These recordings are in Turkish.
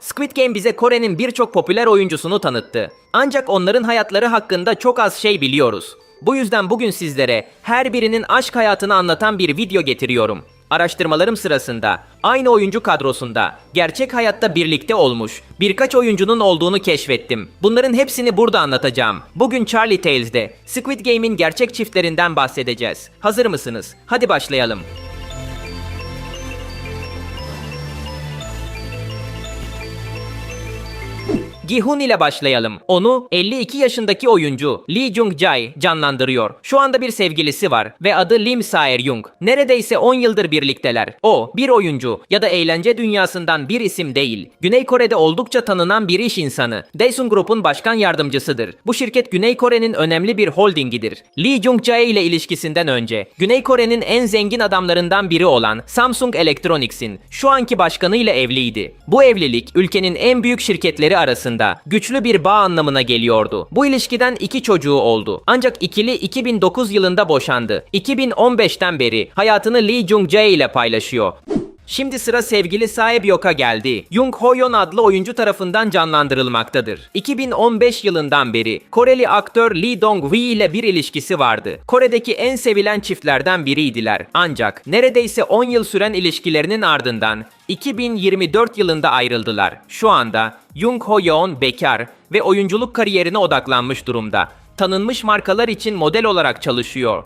Squid Game bize Kore'nin birçok popüler oyuncusunu tanıttı. Ancak onların hayatları hakkında çok az şey biliyoruz. Bu yüzden bugün sizlere her birinin aşk hayatını anlatan bir video getiriyorum. Araştırmalarım sırasında aynı oyuncu kadrosunda gerçek hayatta birlikte olmuş birkaç oyuncunun olduğunu keşfettim. Bunların hepsini burada anlatacağım. Bugün Charlie Tales'de Squid Game'in gerçek çiftlerinden bahsedeceğiz. Hazır mısınız? Hadi başlayalım. Gihun ile başlayalım. Onu 52 yaşındaki oyuncu Lee Jung Jae canlandırıyor. Şu anda bir sevgilisi var ve adı Lim Saer Jung. Neredeyse 10 yıldır birlikteler. O bir oyuncu ya da eğlence dünyasından bir isim değil. Güney Kore'de oldukça tanınan bir iş insanı. Daesun Group'un başkan yardımcısıdır. Bu şirket Güney Kore'nin önemli bir holdingidir. Lee Jung Jae ile ilişkisinden önce Güney Kore'nin en zengin adamlarından biri olan Samsung Electronics'in şu anki başkanı ile evliydi. Bu evlilik ülkenin en büyük şirketleri arasında güçlü bir bağ anlamına geliyordu. Bu ilişkiden iki çocuğu oldu. Ancak ikili 2009 yılında boşandı. 2015'ten beri hayatını Lee Jung Jae ile paylaşıyor. Şimdi sıra sevgili sahip Yok'a geldi. Jung Hoyon adlı oyuncu tarafından canlandırılmaktadır. 2015 yılından beri Koreli aktör Lee Dong-wi ile bir ilişkisi vardı. Kore'deki en sevilen çiftlerden biriydiler. Ancak neredeyse 10 yıl süren ilişkilerinin ardından 2024 yılında ayrıldılar. Şu anda Jung Ho-yeon bekar ve oyunculuk kariyerine odaklanmış durumda. Tanınmış markalar için model olarak çalışıyor.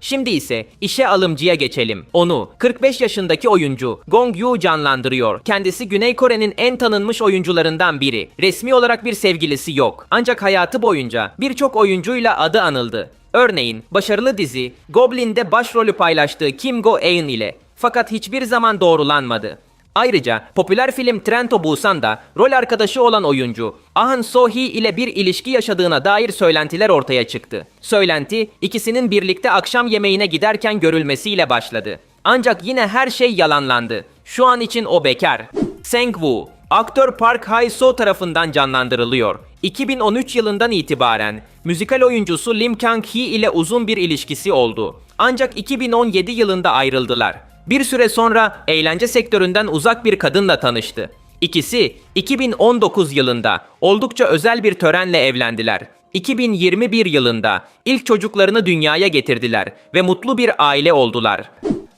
Şimdi ise işe alımcıya geçelim. Onu 45 yaşındaki oyuncu Gong Yoo canlandırıyor. Kendisi Güney Kore'nin en tanınmış oyuncularından biri. Resmi olarak bir sevgilisi yok. Ancak hayatı boyunca birçok oyuncuyla adı anıldı. Örneğin başarılı dizi Goblin'de başrolü paylaştığı Kim Go Eun ile. Fakat hiçbir zaman doğrulanmadı. Ayrıca popüler film Trento to Busan'da rol arkadaşı olan oyuncu Ahn So-hee ile bir ilişki yaşadığına dair söylentiler ortaya çıktı. Söylenti ikisinin birlikte akşam yemeğine giderken görülmesiyle başladı. Ancak yine her şey yalanlandı. Şu an için o bekar. Sang-woo, aktör Park Hae-soo tarafından canlandırılıyor. 2013 yılından itibaren müzikal oyuncusu Lim Kang-hee ile uzun bir ilişkisi oldu. Ancak 2017 yılında ayrıldılar. Bir süre sonra eğlence sektöründen uzak bir kadınla tanıştı. İkisi 2019 yılında oldukça özel bir törenle evlendiler. 2021 yılında ilk çocuklarını dünyaya getirdiler ve mutlu bir aile oldular.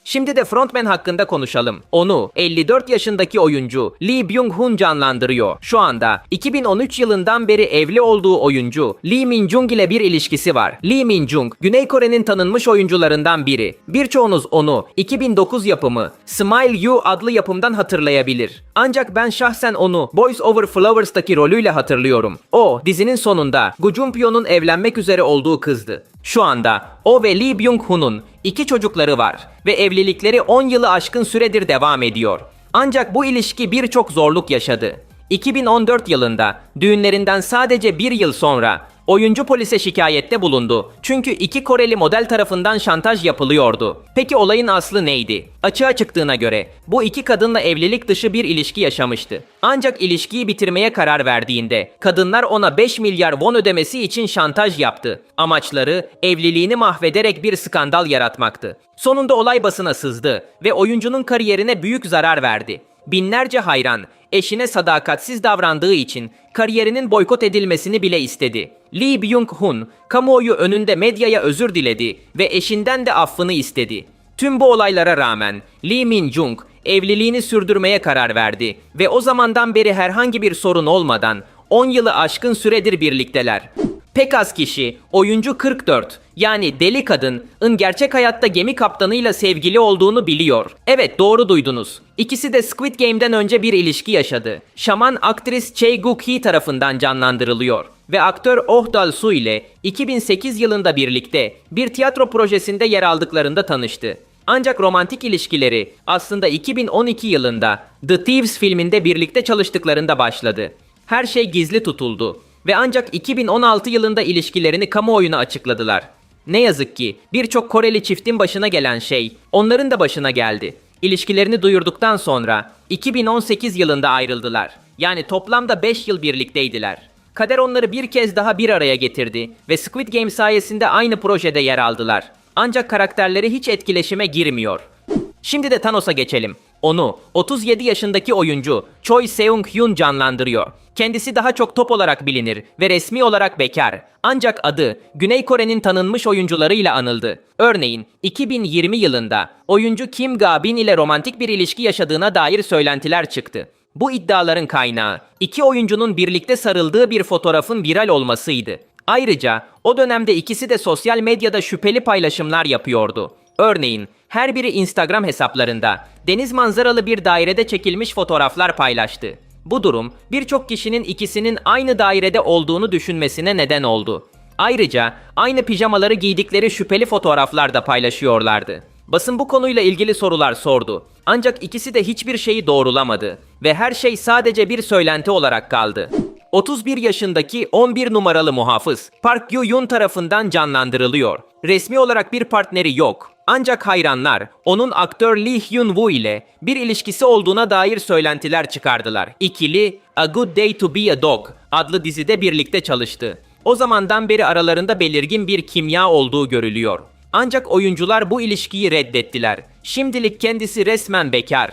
Şimdi de frontman hakkında konuşalım. Onu 54 yaşındaki oyuncu Lee Byung-hun canlandırıyor. Şu anda 2013 yılından beri evli olduğu oyuncu Lee Min-jung ile bir ilişkisi var. Lee Min-jung, Güney Kore'nin tanınmış oyuncularından biri. Birçoğunuz onu 2009 yapımı Smile You adlı yapımdan hatırlayabilir. Ancak ben şahsen onu Boys Over Flowers'taki rolüyle hatırlıyorum. O, dizinin sonunda Gu Junpyo'nun evlenmek üzere olduğu kızdı. Şu anda o ve Lee Byung-hun'un iki çocukları var ve evlilikleri 10 yılı aşkın süredir devam ediyor. Ancak bu ilişki birçok zorluk yaşadı. 2014 yılında düğünlerinden sadece bir yıl sonra oyuncu polise şikayette bulundu. Çünkü iki Koreli model tarafından şantaj yapılıyordu. Peki olayın aslı neydi? Açığa çıktığına göre bu iki kadınla evlilik dışı bir ilişki yaşamıştı. Ancak ilişkiyi bitirmeye karar verdiğinde kadınlar ona 5 milyar won ödemesi için şantaj yaptı. Amaçları evliliğini mahvederek bir skandal yaratmaktı. Sonunda olay basına sızdı ve oyuncunun kariyerine büyük zarar verdi. Binlerce hayran eşine sadakatsiz davrandığı için kariyerinin boykot edilmesini bile istedi. Lee Byung-hun kamuoyu önünde medyaya özür diledi ve eşinden de affını istedi. Tüm bu olaylara rağmen Lee Min-jung evliliğini sürdürmeye karar verdi ve o zamandan beri herhangi bir sorun olmadan 10 yılı aşkın süredir birlikteler. Pek az kişi oyuncu 44 yani deli kadının gerçek hayatta gemi kaptanıyla sevgili olduğunu biliyor. Evet doğru duydunuz. İkisi de Squid Game'den önce bir ilişki yaşadı. Şaman aktris Chae Guk-hee tarafından canlandırılıyor ve aktör Oh Dal-soo ile 2008 yılında birlikte bir tiyatro projesinde yer aldıklarında tanıştı. Ancak romantik ilişkileri aslında 2012 yılında The Thieves filminde birlikte çalıştıklarında başladı. Her şey gizli tutuldu ve ancak 2016 yılında ilişkilerini kamuoyuna açıkladılar. Ne yazık ki birçok Koreli çiftin başına gelen şey onların da başına geldi. İlişkilerini duyurduktan sonra 2018 yılında ayrıldılar. Yani toplamda 5 yıl birlikteydiler. Kader onları bir kez daha bir araya getirdi ve Squid Game sayesinde aynı projede yer aldılar. Ancak karakterleri hiç etkileşime girmiyor. Şimdi de Thanos'a geçelim. Onu 37 yaşındaki oyuncu Choi Seung-hyun canlandırıyor. Kendisi daha çok top olarak bilinir ve resmi olarak bekar. Ancak adı Güney Kore'nin tanınmış oyuncularıyla anıldı. Örneğin 2020 yılında oyuncu Kim Ga-bin ile romantik bir ilişki yaşadığına dair söylentiler çıktı. Bu iddiaların kaynağı iki oyuncunun birlikte sarıldığı bir fotoğrafın viral olmasıydı. Ayrıca o dönemde ikisi de sosyal medyada şüpheli paylaşımlar yapıyordu. Örneğin her biri Instagram hesaplarında deniz manzaralı bir dairede çekilmiş fotoğraflar paylaştı. Bu durum birçok kişinin ikisinin aynı dairede olduğunu düşünmesine neden oldu. Ayrıca aynı pijamaları giydikleri şüpheli fotoğraflar da paylaşıyorlardı. Basın bu konuyla ilgili sorular sordu. Ancak ikisi de hiçbir şeyi doğrulamadı ve her şey sadece bir söylenti olarak kaldı. 31 yaşındaki 11 numaralı muhafız Park Gyu-yun tarafından canlandırılıyor. Resmi olarak bir partneri yok. Ancak hayranlar onun aktör Lee Hyun-woo ile bir ilişkisi olduğuna dair söylentiler çıkardılar. İkili A Good Day to Be a Dog adlı dizide birlikte çalıştı. O zamandan beri aralarında belirgin bir kimya olduğu görülüyor. Ancak oyuncular bu ilişkiyi reddettiler. Şimdilik kendisi resmen bekar.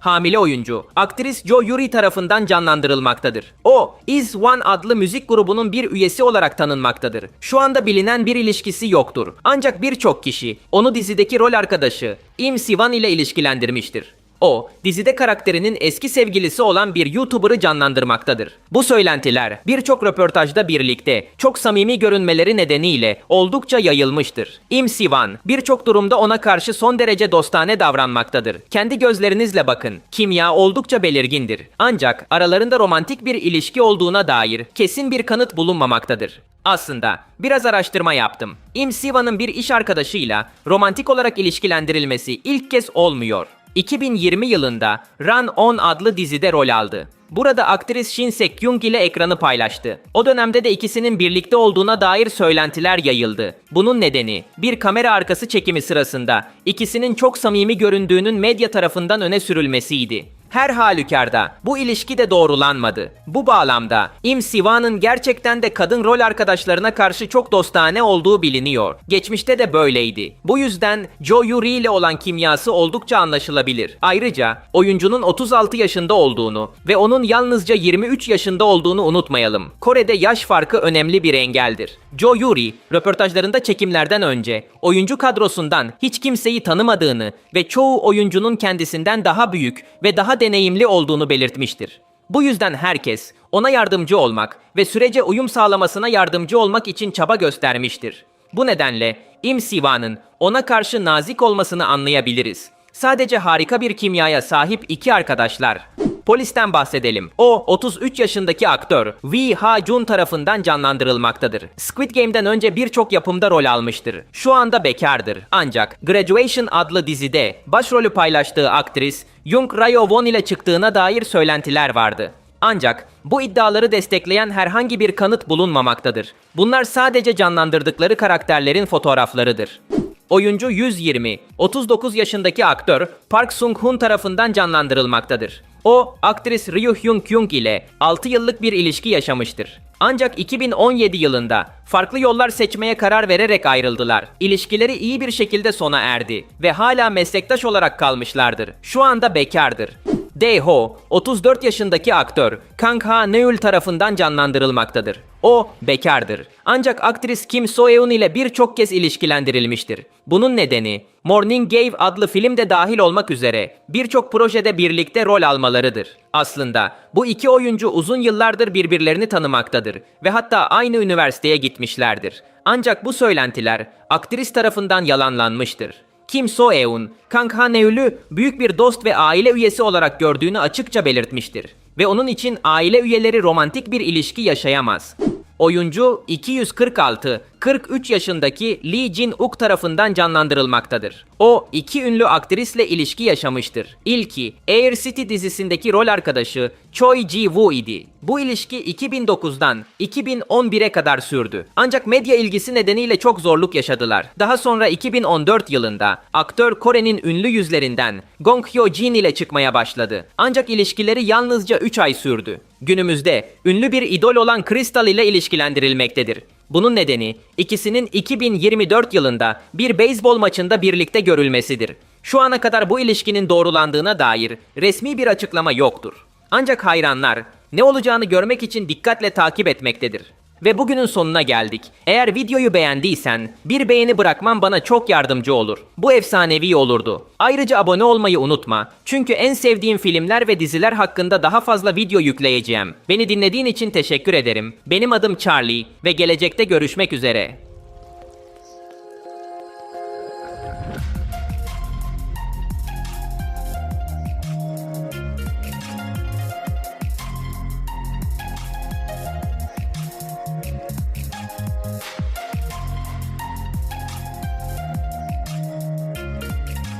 Hamile oyuncu, aktris Jo Yuri tarafından canlandırılmaktadır. O, Is One adlı müzik grubunun bir üyesi olarak tanınmaktadır. Şu anda bilinen bir ilişkisi yoktur. Ancak birçok kişi onu dizideki rol arkadaşı Im Sivan ile ilişkilendirmiştir. O, dizide karakterinin eski sevgilisi olan bir YouTuber'ı canlandırmaktadır. Bu söylentiler birçok röportajda birlikte çok samimi görünmeleri nedeniyle oldukça yayılmıştır. Im Sivan birçok durumda ona karşı son derece dostane davranmaktadır. Kendi gözlerinizle bakın. Kimya oldukça belirgindir. Ancak aralarında romantik bir ilişki olduğuna dair kesin bir kanıt bulunmamaktadır. Aslında biraz araştırma yaptım. Im Sivan'ın bir iş arkadaşıyla romantik olarak ilişkilendirilmesi ilk kez olmuyor. 2020 yılında Run On adlı dizide rol aldı. Burada aktris Shin Sek-young ile ekranı paylaştı. O dönemde de ikisinin birlikte olduğuna dair söylentiler yayıldı. Bunun nedeni bir kamera arkası çekimi sırasında ikisinin çok samimi göründüğünün medya tarafından öne sürülmesiydi. Her halükarda bu ilişki de doğrulanmadı. Bu bağlamda Im Sivan'ın gerçekten de kadın rol arkadaşlarına karşı çok dostane olduğu biliniyor. Geçmişte de böyleydi. Bu yüzden Jo Yuri ile olan kimyası oldukça anlaşılabilir. Ayrıca oyuncunun 36 yaşında olduğunu ve onun yalnızca 23 yaşında olduğunu unutmayalım. Kore'de yaş farkı önemli bir engeldir. Jo Yuri röportajlarında çekimlerden önce oyuncu kadrosundan hiç kimseyi tanımadığını ve çoğu oyuncunun kendisinden daha büyük ve daha deneyimli olduğunu belirtmiştir. Bu yüzden herkes ona yardımcı olmak ve sürece uyum sağlamasına yardımcı olmak için çaba göstermiştir. Bu nedenle Im Sivan'ın ona karşı nazik olmasını anlayabiliriz. Sadece harika bir kimyaya sahip iki arkadaşlar. Polisten bahsedelim. O 33 yaşındaki aktör Wi Ha Jun tarafından canlandırılmaktadır. Squid Game'den önce birçok yapımda rol almıştır. Şu anda bekardır. Ancak Graduation adlı dizide başrolü paylaştığı aktris Jung Rayo Won ile çıktığına dair söylentiler vardı. Ancak bu iddiaları destekleyen herhangi bir kanıt bulunmamaktadır. Bunlar sadece canlandırdıkları karakterlerin fotoğraflarıdır. Oyuncu 120, 39 yaşındaki aktör Park Sung-hun tarafından canlandırılmaktadır. O, aktris Ryu Hyun-kyung ile 6 yıllık bir ilişki yaşamıştır. Ancak 2017 yılında farklı yollar seçmeye karar vererek ayrıldılar. İlişkileri iyi bir şekilde sona erdi ve hala meslektaş olarak kalmışlardır. Şu anda bekardır. Dae-ho, 34 yaşındaki aktör Kang Ha-neul tarafından canlandırılmaktadır. O bekardır. Ancak aktris Kim So-eun ile birçok kez ilişkilendirilmiştir. Bunun nedeni Morning Gave adlı film de dahil olmak üzere birçok projede birlikte rol almalarıdır. Aslında bu iki oyuncu uzun yıllardır birbirlerini tanımaktadır ve hatta aynı üniversiteye gitmişlerdir. Ancak bu söylentiler aktris tarafından yalanlanmıştır. Kim So-eun, Kang Ha-neul'ü büyük bir dost ve aile üyesi olarak gördüğünü açıkça belirtmiştir. Ve onun için aile üyeleri romantik bir ilişki yaşayamaz. Oyuncu 246, 43 yaşındaki Lee Jin-uk tarafından canlandırılmaktadır. O iki ünlü aktrisle ilişki yaşamıştır. İlki Air City dizisindeki rol arkadaşı Choi Ji-woo idi. Bu ilişki 2009'dan 2011'e kadar sürdü. Ancak medya ilgisi nedeniyle çok zorluk yaşadılar. Daha sonra 2014 yılında aktör Kore'nin ünlü yüzlerinden Gong Hyo-jin ile çıkmaya başladı. Ancak ilişkileri yalnızca 3 ay sürdü. Günümüzde ünlü bir idol olan Crystal ile ilişkilendirilmektedir. Bunun nedeni ikisinin 2024 yılında bir beyzbol maçında birlikte görülmesidir. Şu ana kadar bu ilişkinin doğrulandığına dair resmi bir açıklama yoktur. Ancak hayranlar ne olacağını görmek için dikkatle takip etmektedir. Ve bugünün sonuna geldik. Eğer videoyu beğendiysen bir beğeni bırakman bana çok yardımcı olur. Bu efsanevi olurdu. Ayrıca abone olmayı unutma. Çünkü en sevdiğim filmler ve diziler hakkında daha fazla video yükleyeceğim. Beni dinlediğin için teşekkür ederim. Benim adım Charlie ve gelecekte görüşmek üzere.